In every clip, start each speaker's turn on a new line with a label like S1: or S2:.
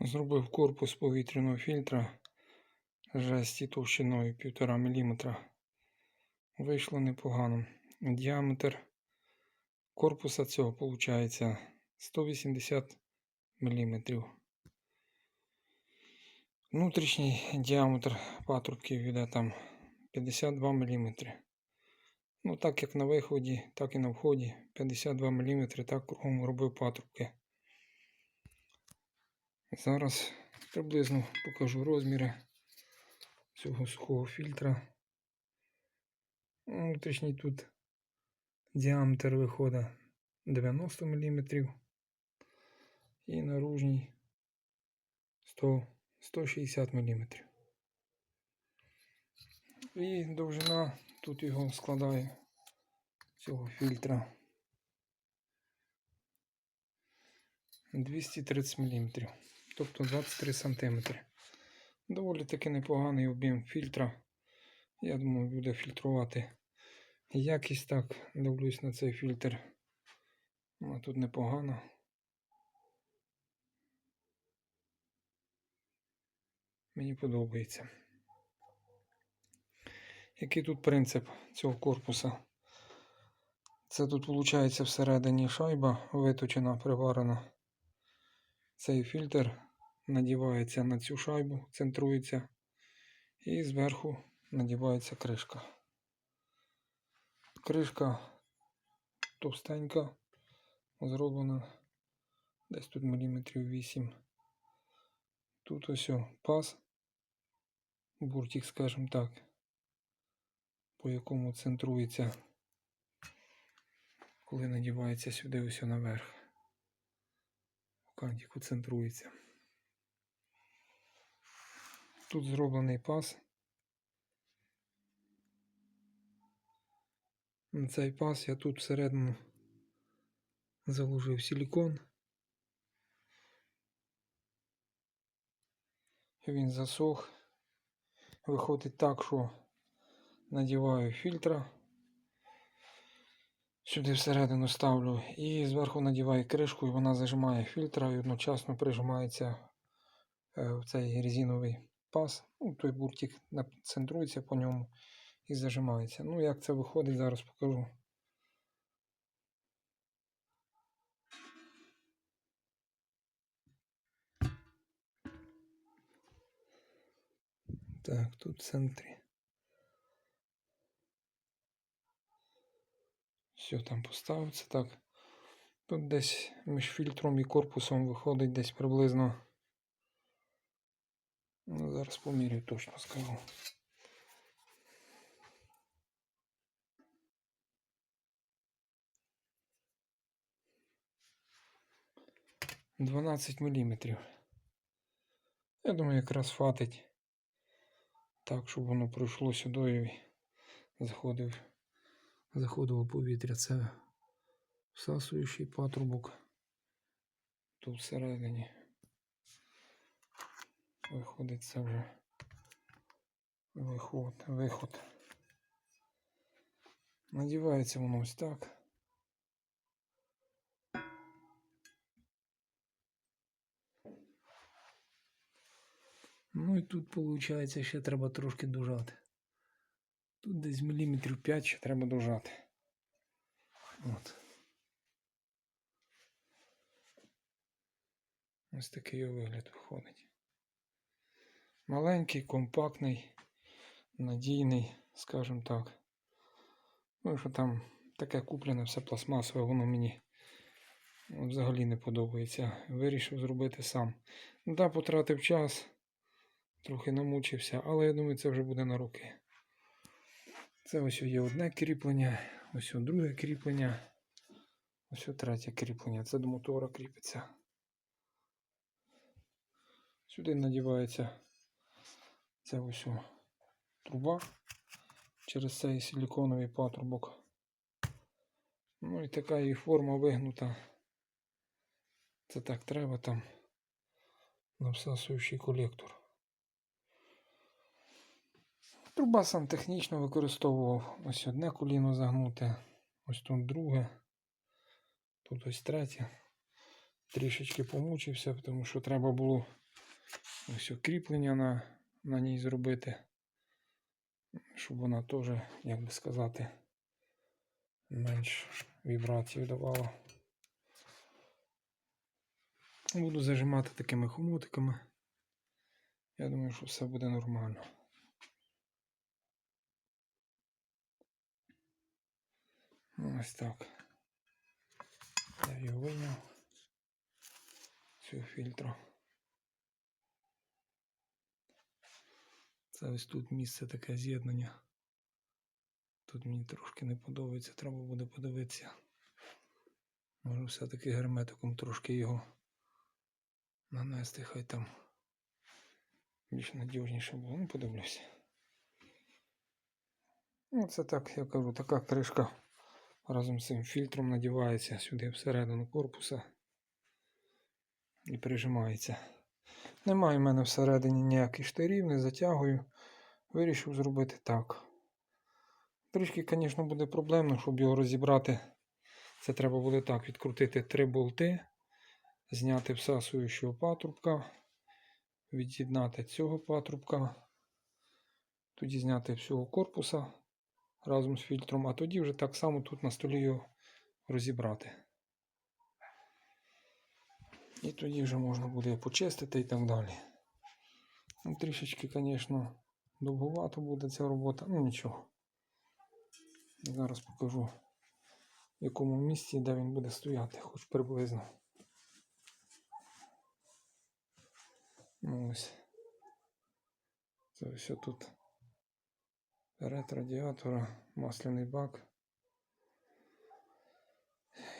S1: Зробив корпус повітряного фільтра жесті товщиною 1,5 мм. Вийшло непогано. Діаметр корпуса цього виходить 180 мм. Внутрішній діаметр патрубків йде там 52 мм. Ну, так як на виході, так і на вході 52 мм, так кругом робив патрубки. Зараз приблизно покажу розміри цього сухого фільтра. Внутрішній тут діаметр виходить 90 мм і наружній 100, 160 мм. І довжина тут його складає цього фільтра 230 мм, тобто 23 см. Доволі таки непоганий об'єм фільтра. Я думаю, буде фільтрувати якість так. Дивлюсь на цей фільтр. Ну, тут непогано. Мені подобається. Який тут принцип цього корпуса? Це тут виходить всередині шайба виточена, приварена. Цей фільтр надівається на цю шайбу, центрується, і зверху надівається кришка. Кришка товстенька, зроблена десь тут міліметрів 8. Тут ось паз, буртик, скажімо так, по якому центрується, коли надівається сюди ось наверх. Кантику центрується. Тут зроблений паз. На цей паз я тут всередину заложив силікон. Він засох. Виходить так, що надіваю фільтра. Сюди всередину ставлю і зверху надіваю кришку, і вона зажимає фільтра і одночасно прижимається е, в цей резиновий паз. Ну, той буртик центрується по ньому і зажимається. Ну, як це виходить, зараз покажу. Так, тут в центрі. Все там поставиться так. Тут десь між фільтром і корпусом виходить десь приблизно. Ну, зараз поміряю точно скажу. Дванадцять міліметрів. Я думаю, якраз хватить так, щоб воно пройшло сюди і заходив, заходило повітря. Це всасуючий патрубок тут всередині. Виходить це вже виход, виход. Надівається воно ось так. Ну і тут, виходить, ще треба трошки дожати. Тут десь міліметрів 5 ще треба дожати. От. Ось такий вигляд виходить. Маленький, компактний, надійний, скажімо так. Ну, що там таке куплене, все пластмасове, воно мені взагалі не подобається. Вирішив зробити сам. Да, потратив час, трохи намучився, але я думаю, це вже буде на руки. Це ось є одне кріплення, ось друге кріплення, ось третє кріплення. Це до мотора кріпиться. Сюди надівається ця ось труба через цей силіконовий патрубок. Ну і така її форма вигнута. Це так треба там на всасуючий колектор. Труба сам технічно використовував ось одне коліно загнуте, ось тут друге, тут ось третє. Трішечки помучився, тому що треба було ось кріплення на, на ній зробити, щоб вона теж, як би сказати, менш вібрацію давала. Буду зажимати такими хомутиками. Я думаю, що все буде нормально. Ось так. Я його вийняв. Цього фільтру. Це ось тут місце таке з'єднання. Тут мені трошки не подобається, треба буде подивитися. Може все-таки герметиком трошки його нанести, хай там більш надіжніше було. Ну, подивлюся. Ну, це так, я кажу, така кришка разом з цим фільтром надівається сюди всередину корпуса і прижимається. Немає в мене всередині ніяких штирів, не затягую. Вирішив зробити так. Трішки, звісно, буде проблемно, щоб його розібрати. Це треба буде так відкрутити три болти, зняти всасуючого патрубка, від'єднати цього патрубка, тоді зняти всього корпуса разом з фільтром, а тоді вже так само тут на столі його розібрати. І тоді вже можна буде почистити і так далі. Ну, трішечки, звісно, довгувато буде ця робота, ну нічого. Зараз покажу, в якому місці, де він буде стояти, хоч приблизно. Ну ось. Це все тут. Перед радіатора, масляний бак.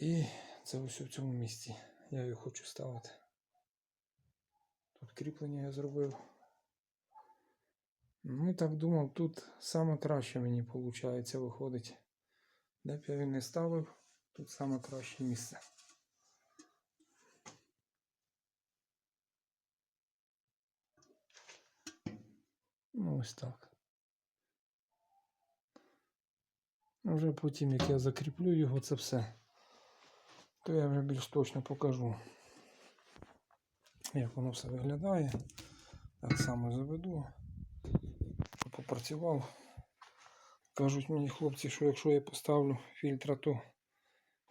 S1: І це ось в цьому місці. Я його хочу ставити. Тут кріплення я зробив. Ну, так думав, тут саме краще мені виходить, виходить. Де б я він не ставив, тут саме краще місце. Ну, ось так. Вже потім, як я закріплю його, це все, то я вже більш точно покажу, як воно все виглядає. Так само заведу попрацював. Кажуть мені хлопці, що якщо я поставлю фільтра, то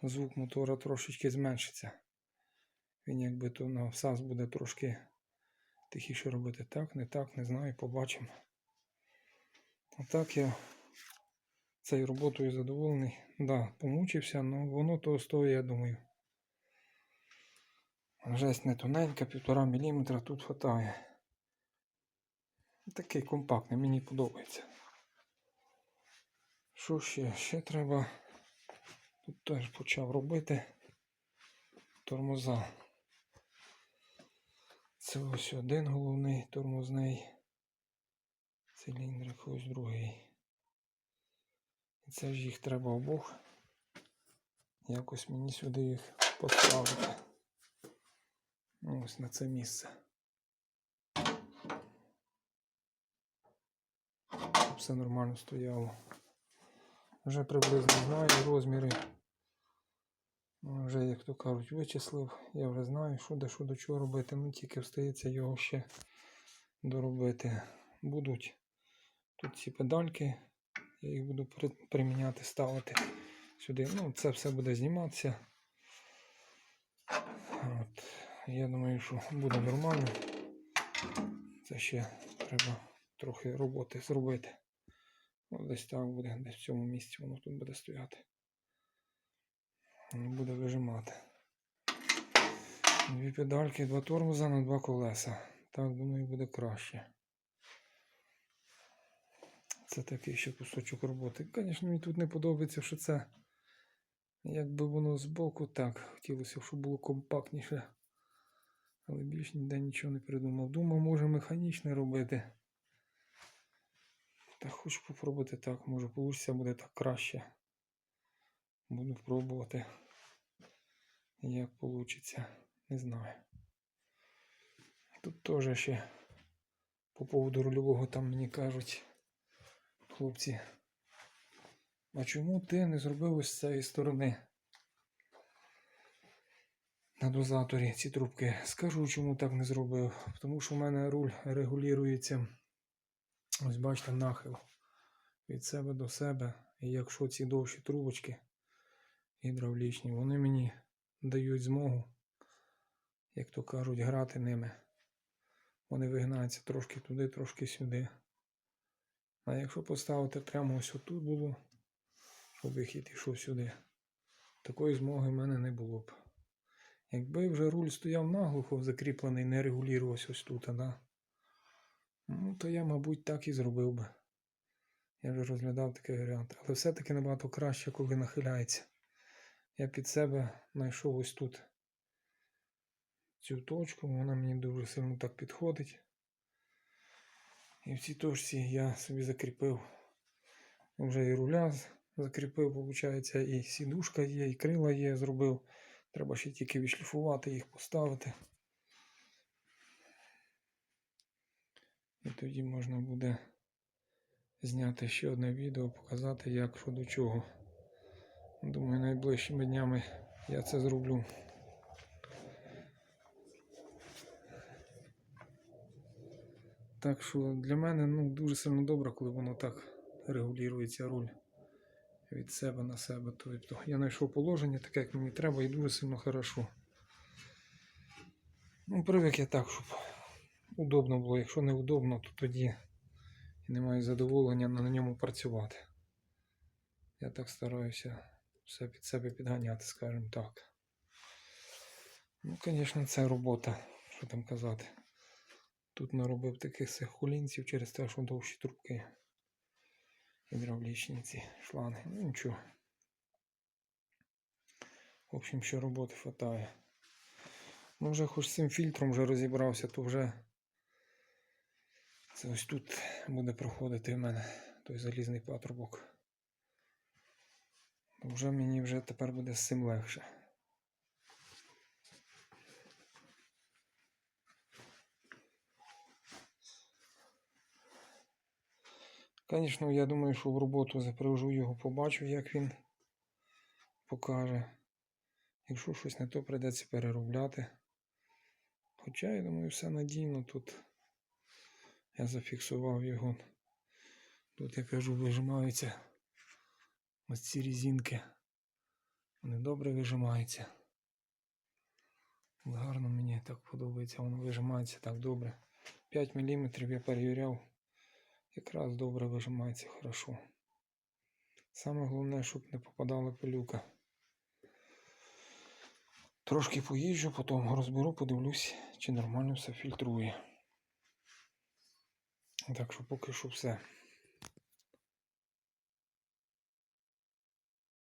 S1: звук мотора трошечки зменшиться. Він якби то на всас буде трошки тихіше робити. Так, не так, не знаю, побачимо. Отак я цією роботою задоволений. Да, помучився, але воно того стоїть, я думаю. Жесть не тоненька, півтора міліметра тут хватає. Такий компактний, мені подобається. Що ще? Ще треба. Тут теж почав робити тормоза. Це ось один головний тормозний циліндрик, ось другий. І це ж їх треба обох. Якось мені сюди їх поставити. Ось на це місце. Все нормально стояло. Вже приблизно знаю розміри. Вже, як то кажуть, вичислив. Я вже знаю, що де що до чого робити. Ну тільки встається його ще доробити. Будуть тут ці педальки. Я їх буду приміняти, ставити сюди. Ну, це все буде зніматися. От. Я думаю, що буде нормально. Це ще треба трохи роботи зробити. От десь так буде, десь в цьому місці воно тут буде стояти. І буде вижимати. Дві педальки, два тормоза на два колеса. Так, думаю, буде краще. Це такий ще кусочок роботи. Звісно, мені тут не подобається, що це якби воно збоку так. Хотілося, щоб було компактніше. Але більш ніде нічого не придумав. Думав, може механічне робити. Та хочу попробувати так, може вийде буде так краще. Буду пробувати. Як вийде. Не знаю. Тут теж ще по поводу рульового там мені кажуть хлопці. А чому ти не зробив ось з цієї сторони? На дозаторі ці трубки. Скажу, чому так не зробив. Тому що в мене руль регулюється. Ось бачите, нахил від себе до себе. І якщо ці довші трубочки гідравлічні, вони мені дають змогу, як то кажуть, грати ними. Вони вигинаються трошки туди, трошки сюди. А якщо поставити прямо ось отут було, щоб вихід йшов сюди, такої змоги в мене не було б. Якби вже руль стояв наглухо закріплений, не регулювався ось тут, да? ну, то я, мабуть, так і зробив би. Я вже розглядав такий варіант. Але все-таки набагато краще, коли нахиляється. Я під себе знайшов ось тут цю точку, вона мені дуже сильно так підходить. І в цій точці я собі закріпив вже і руля закріпив, виходить, і сідушка є, і крила є, зробив. Треба ще тільки відшліфувати їх, поставити. І тоді можна буде зняти ще одне відео, показати, як що до чого. Думаю, найближчими днями я це зроблю. Так що для мене ну, дуже сильно добре, коли воно так регулюється руль від себе на себе. Тобто я знайшов положення таке, як мені треба, і дуже сильно хорошо. Ну, привик я так, щоб удобно було. Якщо не удобно, то тоді і немає задоволення на ньому працювати. Я так стараюся все під себе підганяти, скажімо так. Ну, звісно, це робота, що там казати. Тут наробив таких цих через те, що довші трубки гідравлічні ці шланги. Ну нічого. В общем, ще роботи хватає. Ну, вже хоч з цим фільтром вже розібрався, то вже це ось тут буде проходити в мене той залізний патрубок. Вже мені вже тепер буде з цим легше. Звісно, я думаю, що в роботу запривожу його, побачу, як він покаже. Якщо щось не то прийдеться переробляти. Хоча, я думаю, все надійно тут. Я зафіксував його. Тут, я кажу, вижимаються ось ці різинки. Вони добре вижимаються. Гарно мені так подобається, воно вижимається так добре. 5 мм я перевіряв. Якраз добре вижимається хорошо. Саме головне, щоб не попадала пилюка. Трошки поїжджу, потім розберу, подивлюсь, чи нормально все фільтрує. Так що поки що все.